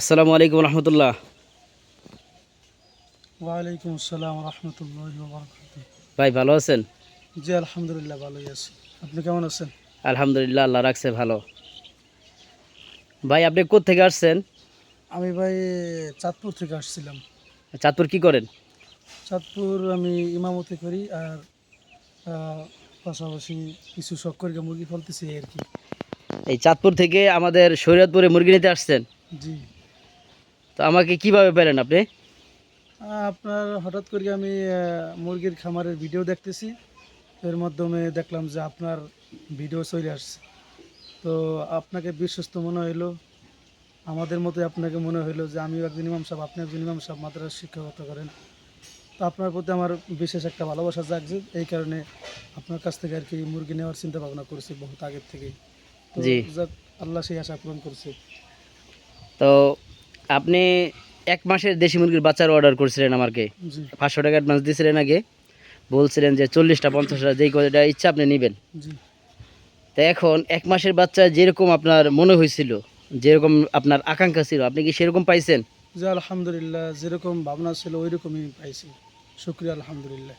আসসালামু আলাইকুম রহমতুল্লাহ। ওয়ালাইকুম আসসালাম রহমতুল্লাহ ভাই ভালো আছেন? জি আলহামদুলিল্লাহ ভালোই আছি। আপনি কেমন আছেন? আলহামদুলিল্লাহ আল্লাহ রাখছে ভালো। ভাই আপনি থেকে আসছেন? আমি ভাই চাঁদপুর থেকে আসছিলাম। চাঁদপুর কি করেন? চাঁদপুর আমি ইমামতি করি আর পাশাপাশি কিছু শখ করে মুরগি ফলতেছি আর কি। এই চাঁদপুর থেকে আমাদের শরীয়তপুরে মুরগি নিতে আসছেন? জি। তো আমাকে কীভাবে পেলেন আপনি? আপনার হঠাৎ করে আমি মুরগির খামারের ভিডিও দেখতেছি। এর মাধ্যমে দেখলাম যে আপনার ভিডিও চলে আসছে। তো আপনাকে বিশ্বস্ত মনে হইল আমাদের মতোই আপনাকে মনে হইল যে আমিও একজন ইমাম সাহেব আপনি একজন ইমাম সাহেব মাদ্রাসা শিক্ষকতা করেন। তো আপনার প্রতি আমার বিশেষ একটা ভালোবাসা জাগছে এই কারণে আপনার কাছ থেকে আর কি মুরগি নেওয়ার চিন্তা ভাবনা করছি বহুত আগের থেকেই। তো আল্লাহ সেই আশা পূরণ করছে। তো আপনি এক মাসের দেশি মুরগির বাচ্চার অর্ডার করেছিলেন আমাকে। পাঁচশো টাকা অ্যাডভান্স দিয়েছিলেন আগে। বলছিলেন যে চল্লিশটা পঞ্চাশটা যেই কয়টা ইচ্ছা আপনি নেবেন। জি। তো এখন এক মাসের বাচ্চা যেরকম আপনার মনে হয়েছিল যেরকম আপনার আকাঙ্ক্ষা ছিল আপনি কি সেরকম পাইছেন? যে আলহামদুলিল্লাহ যেরকম ভাবনা ছিল ওই রকমই পাইছি। শুক্রিয়া আলহামদুলিল্লাহ।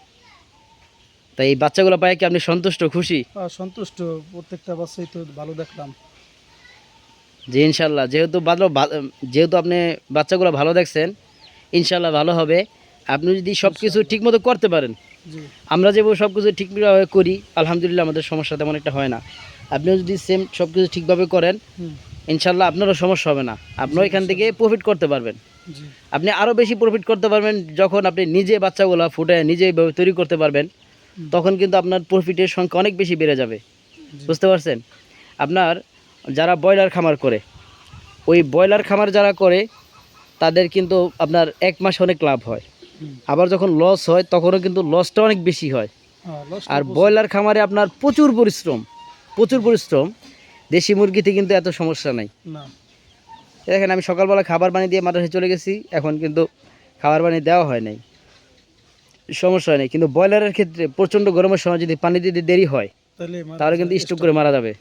তাই এই বাচ্চাগুলো পাই কি আপনি সন্তুষ্ট খুশি? সন্তুষ্ট প্রত্যেকটা বাচ্চাই তো ভালো দেখলাম। জি ইনশাল্লাহ যেহেতু ভালো যেহেতু আপনি বাচ্চাগুলো ভালো দেখছেন ইনশাল্লাহ ভালো হবে। আপনি যদি সব কিছু ঠিকমতো করতে পারেন আমরা যেভাবে সব কিছু ঠিকভাবে করি আলহামদুলিল্লাহ আমাদের সমস্যা তেমন একটা হয় না। আপনিও যদি সেম সব কিছু ঠিকভাবে করেন ইনশাল্লাহ আপনারও সমস্যা হবে না। আপনিও এখান থেকে প্রফিট করতে পারবেন। আপনি আরও বেশি প্রফিট করতে পারবেন যখন আপনি নিজে বাচ্চাগুলো ফুটে নিজে এইভাবে তৈরি করতে পারবেন তখন কিন্তু আপনার প্রফিটের সংখ্যা অনেক বেশি বেড়ে যাবে। বুঝতে পারছেন? আপনার যারা ব্রয়লার খামার করে ওই ব্রয়লার খামার যারা করে তাদের কিন্তু আপনার এক মাস অনেক লাভ হয়। আবার যখন লস হয় তখনও কিন্তু লসটা অনেক বেশি হয়। হ্যাঁ, আর ব্রয়লার খামারে আপনার প্রচুর পরিশ্রম প্রচুর পরিশ্রম। দেশি মুরগিতে কিন্তু এত সমস্যা নাই। দেখেন আমি সকালবেলা খাবার পানি দিয়ে মাদ্রাসায় চলে গেছি এখন কিন্তু খাবার পানি দেওয়া হয় নাই। সমস্যা হয় নাই কিন্তু ব্রয়লারের ক্ষেত্রে প্রচণ্ড গরমের সময় যদি পানি দিতে দেরি হয় তাহলে কিন্তু স্টক করে মারা যাবে।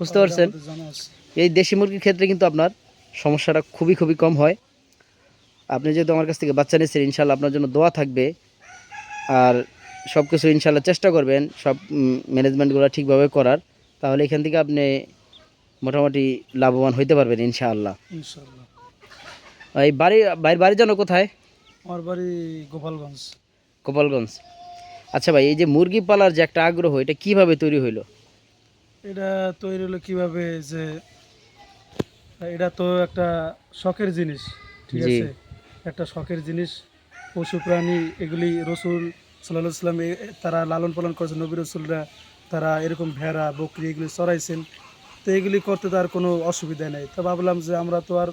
বুঝতে পারছেন? জানা। এই দেশি মুরগির ক্ষেত্রে কিন্তু আপনার সমস্যাটা খুবই খুবই কম হয়। আপনি যেহেতু আমার কাছ থেকে বাচ্চা নিয়েছেন ইনশাল্লাহ আপনার জন্য দোয়া থাকবে। আর সব কিছু ইনশাল্লাহ চেষ্টা করবেন সব ম্যানেজমেন্টগুলো ঠিকভাবে করার। তাহলে এখান থেকে আপনি মোটামুটি লাভবান হইতে পারবেন ইনশাআল্লাহ। ইনশাল্লাহ এই বাড়ি বাইরের বাড়ি যেন কোথায়? আমার বাড়ি গোপালগঞ্জ। গোপালগঞ্জ। আচ্ছা ভাই এই যে মুরগি পালার যে একটা আগ্রহ এটা কীভাবে তৈরি হইল? এটা তৈরি হলো কীভাবে যে এটা তো একটা শখের জিনিস ঠিক আছে? একটা শখের জিনিস পশু প্রাণী এগুলি রসুল সাল্লাহ সাল্লাম তারা লালন পালন করেছেন নবী রসুলরা তারা এরকম ভেড়া বকরি এগুলি চড়াইছেন। তো এগুলি করতে তো আর কোনো অসুবিধা নেই। তো ভাবলাম যে আমরা তো আর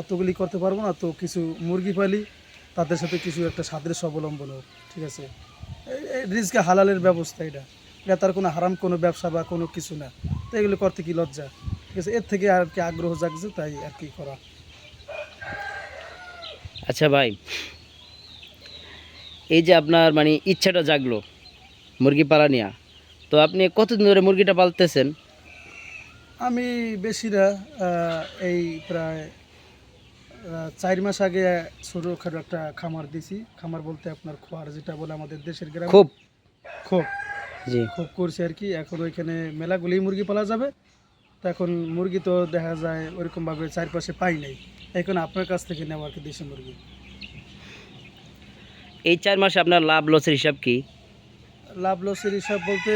অতগুলি করতে পারব না তো কিছু মুরগি পালি তাদের সাথে কিছু একটা সাদৃশ্য অবলম্বন হোক ঠিক আছে? রিজকে হালালের ব্যবস্থা এটা। এটা তার কোনো হারাম কোনো ব্যবসা বা কোনো কিছু না। তো এগুলো করতে কি লজ্জা? ঠিক আছে এর থেকে আর কি আগ্রহ জাগছে তাই আর কি করা। আচ্ছা ভাই এই যে আপনার মানে ইচ্ছাটা জাগলো মুরগি পালা নিয়া তো আপনি কতদিন ধরে মুরগিটা পালতেছেন? আমি বেশিরা এই প্রায় চার মাস আগে ছোটোখাটো একটা খামার দিছি। খামার বলতে আপনার খোয়ার যেটা বলে আমাদের দেশের গ্রামে। খুব? জি খুব করছি আর কি। এখন ওইখানে মেলাগুলি মুরগি পালা যাবে। তো এখন মুরগি তো দেখা যায় ওইরকমভাবে চারপাশে পাই নাই। এখন আপনার কাছ থেকে নেওয়া আর কি দেশি মুরগি। এই চার মাসে আপনার লাভ লসের হিসাব কি? লাভ লসের হিসাব বলতে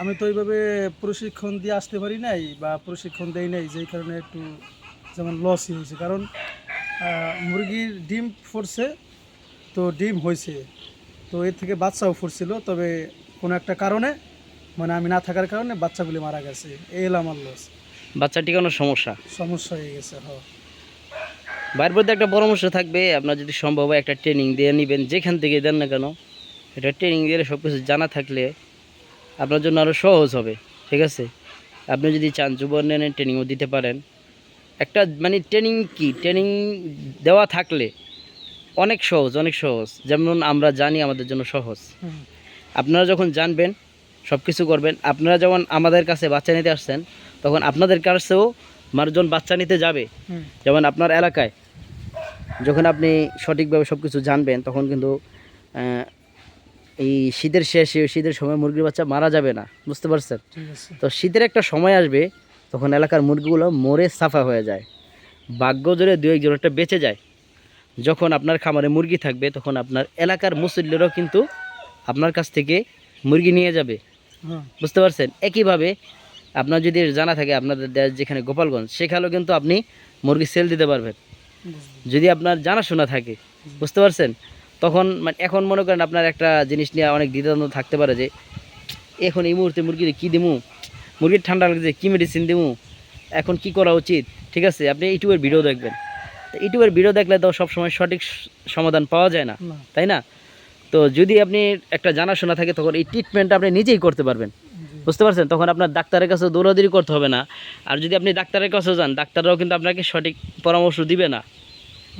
আমি তো ওইভাবে প্রশিক্ষণ দিয়ে আসতে পারি নাই বা প্রশিক্ষণ দেই নাই যেই কারণে একটু যেমন লসই হয়েছে। কারণ মুরগির ডিম ফুটছে তো ডিম হয়েছে। তো এর থেকে বাচ্চাও ফুটছিল তবে কোনো একটা কারণে মানে আমি না থাকার কারণে বাচ্চাগুলি মারা গেছে। এই হলো আমার লস বাচ্চা টিকানোর সমস্যা? সমস্যা হয়ে গেছে হ্যাঁ বাইরের মধ্যে একটা পরামর্শ থাকবে আপনার যদি সম্ভব হয় একটা ট্রেনিং দিয়ে নেবেন যেখান থেকে দেন না কেন এটা ট্রেনিং দিয়ে সব কিছু জানা থাকলে আপনার জন্য আরও সহজ হবে ঠিক আছে? আপনি যদি চান যুব উন্নয়নের ট্রেনিংও দিতে পারেন। একটা মানে ট্রেনিং কি? ট্রেনিং দেওয়া থাকলে অনেক সহজ অনেক সহজ। যেমন আমরা জানি আমাদের জন্য সহজ। আপনারা যখন জানবেন সব কিছু করবেন আপনারা যখন আমাদের কাছে বাচ্চা নিতে আসছেন তখন আপনাদের কাছেও মানুষজন বাচ্চা নিতে যাবে। যেমন আপনার এলাকায় যখন আপনি সঠিকভাবে সব কিছু জানবেন তখন কিন্তু এই শীতের শেষে শীতের সময় মুরগির বাচ্চা মারা যাবে না। বুঝতে পারছেন? তো শীতের একটা সময় আসবে তখন এলাকার মুরগিগুলো মরে সাফা হয়ে যায়। ভাগ্য জোরে দু একজন একটা বেঁচে যায়। যখন আপনার খামারে মুরগি থাকবে তখন আপনার এলাকার মুসল্লিরাও কিন্তু আপনার কাছ থেকে মুরগি নিয়ে যাবে। হ্যাঁ। বুঝতে পারছেন? একইভাবে আপনার যদি জানা থাকে আপনাদের দেশ যেখানে গোপালগঞ্জ সেখানেও কিন্তু আপনি মুরগি সেল দিতে পারবেন। যদি আপনার জানাশোনা থাকে বুঝতে পারছেন? তখন মানে এখন মনে করেন আপনার একটা জিনিস নিয়ে অনেক দ্বিধাদ্বন্দ্ব থাকতে পারে যে এখন এই মুহূর্তে মুরগির কী দিমু? মুরগির ঠান্ডা লাগছে কী মেডিসিন দিমু? এখন কি করা উচিত? ঠিক আছে আপনি ইউটিউবের ভিডিও দেখবেন। ইউটিউবের ভিডিও দেখলে তো সবসময় সঠিক সমাধান পাওয়া যায় না। তাই না? তো যদি আপনি একটা জানাশোনা থাকে তখন এই ট্রিটমেন্টটা আপনি নিজেই করতে পারবেন। বুঝতে পারছেন? তখন আপনার ডাক্তারের কাছে দৌড়াদৌড়ি করতে হবে না। আর যদি আপনি ডাক্তারের কাছে যান ডাক্তাররাও কিন্তু আপনাকে সঠিক পরামর্শ দিবে না।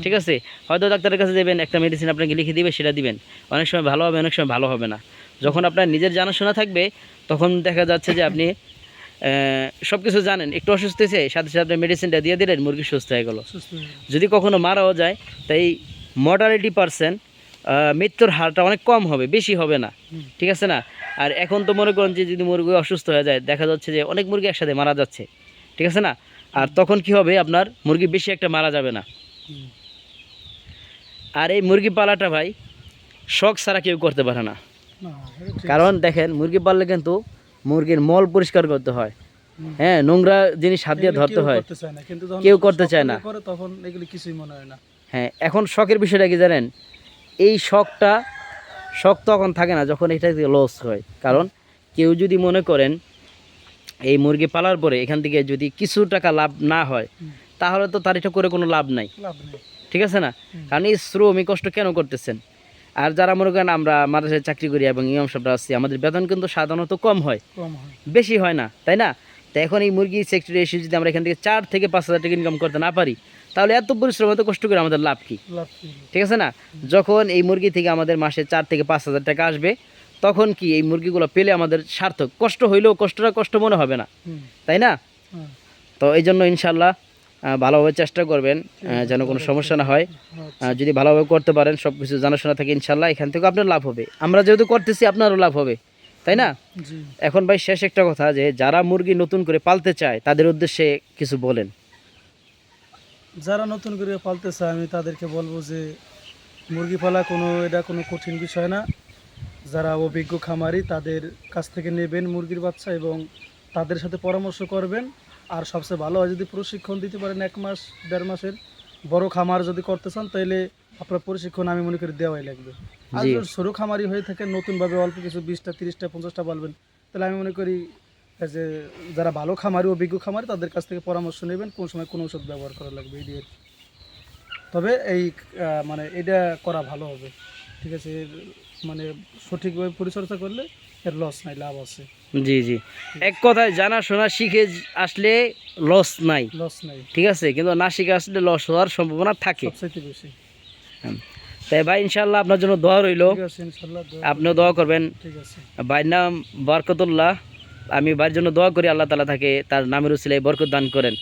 ঠিক আছে? হয়তো ডাক্তারের কাছে দেবেন একটা মেডিসিন আপনাকে লিখে দিবে সেটা দিবেন। অনেক সময় ভালো হবে অনেক সময় ভালো হবে না। যখন আপনার নিজের জানাশোনা থাকবে তখন দেখা যাচ্ছে যে আপনি সব কিছু জানেন। একটু অসুস্থ হয়েছে সাথে সাথে মেডিসিনটা দিয়ে দিলেন মুরগি সুস্থ হয়ে গেল। যদি কখনো মারাও যায় তাই মর্টালিটি পার্সেন্ট মৃত্যুর হারটা অনেক কম হবে বেশি হবে না। ঠিক আছে না? আর এখন তো মনে করেন যে যদি মুরগি অসুস্থ হয়ে যায় দেখা যাচ্ছে যে অনেক মুরগি একসাথে মারা যাচ্ছে। ঠিক আছে না? আর তখন কি হবে? আপনার মুরগি বেশি একটা মারা যাবে না। আর এই মুরগি পালাটা ভাই শখ ছাড়া কেউ করতে পারে না। কারণ দেখেন মুরগি পাললে কিন্তু মুরগির মল পরিষ্কার করতে হয়। হ্যাঁ নোংরা জিনিস হাত দিয়ে ধরতে হয়। করতে চায় না, কিন্তু কেউ করতে চায় না। তখন এগুলি কিছুই মনে হয় না। হ্যাঁ এখন শখের বিষয়টা কি জানেন? এই শখটা শখ তখন থাকে না যখন এটা লস হয়। কারণ কেউ যদি মনে করেন এই মুরগি পালার পরে এখান থেকে যদি কিছু টাকা লাভ না হয় তাহলে তো তার এটা করে কোনো লাভ নাই। ঠিক আছে না? কারণ এই শ্রম এই কষ্ট কেন করতেছেন? আর যারা মনে করেন আমরা মাদ্রাসায় চাকরি করি এবং ইমাম সাহেবরা আছি আমাদের বেতন কিন্তু সাধারণত কম হয়। কম হয়। বেশি হয় না তাই না? তো এখন এই মুরগি সেক্টরে এসে যদি আমরা এখান থেকে চার থেকে পাঁচ হাজার টাকা ইনকাম করতে না পারি তাহলে এত পরিশ্রম এত কষ্ট করে আমাদের লাভ কী? ঠিক আছে না? যখন এই মুরগি থেকে আমাদের মাসে চার থেকে পাঁচ হাজার টাকা আসবে তখন কি এই মুরগিগুলো পেলে আমাদের সার্থক? কষ্ট হইলেও কষ্টটা কষ্ট মনে হবে না। তাই না? হ্যাঁ, তো এই জন্য ইনশাল্লাহ ভালোভাবে চেষ্টা করবেন যেন কোনো সমস্যা না হয়। আচ্ছা, যদি ভালোভাবে করতে পারেন সব কিছু জানাশোনা থাকে ইনশাল্লাহ এখান থেকে আপনার লাভ হবে। আমরা যেহেতু করতেছি আপনারও লাভ হবে। তাই না? এখন ভাই শেষ একটা কথা যে যারা মুরগি নতুন করে পালতে চায় তাদের উদ্দেশ্যে কিছু বলেন। যারা নতুন করে পালতে চায় আমি তাদেরকে বলব যে মুরগি পালা কোনো এটা কোনো কঠিন বিষয় না। যারা অভিজ্ঞ খামারি তাদের কাছ থেকে নেবেন মুরগির বাচ্চা এবং তাদের সাথে পরামর্শ করবেন। আর সবচেয়ে ভালো হয় যদি প্রশিক্ষণ দিতে পারেন এক মাস দেড় মাসের বড় খামার যদি করতে চান তাহলে আপনার প্রশিক্ষণ আমি মনে করি দেওয়াই লাগবে। আর যদি সরু খামারি হয়ে থাকে নতুনভাবে অল্প কিছু বিশটা তিরিশটা পঞ্চাশটা বলবেন তাহলে আমি মনে করি যে যারা ভালো খামারি অভিজ্ঞ খামারি তাদের কাছ থেকে পরামর্শ নেবেন কোন সময় কোন ওষুধ ব্যবহার করা লাগবে এই দিয়ে। তবে এই মানে এটা করা ভালো হবে। ঠিক আছে মানে সঠিকভাবে পরিচর্যা করলে এর লস নাই লাভ আছে। জি জি। এক কথায় জানাশোনা শিখে আসলে লস নাই। লস নাই। ঠিক আছে কিন্তু না শিখে আসলে লস হওয়ার সম্ভাবনা থাকে। সবচাইতে বেশি। তাই ভাই ইনশাল্লাহ আপনার জন্য দোয়া রইল। আপনিও দোয়া করবেন। ঠিক আছে। ভাইয়ের নাম বরকতুল্লাহ। আমি বাড়ির জন্য দোয়া করি আল্লাহ তালা তাকে তার নামের উসিলায় বরকত দান করেন।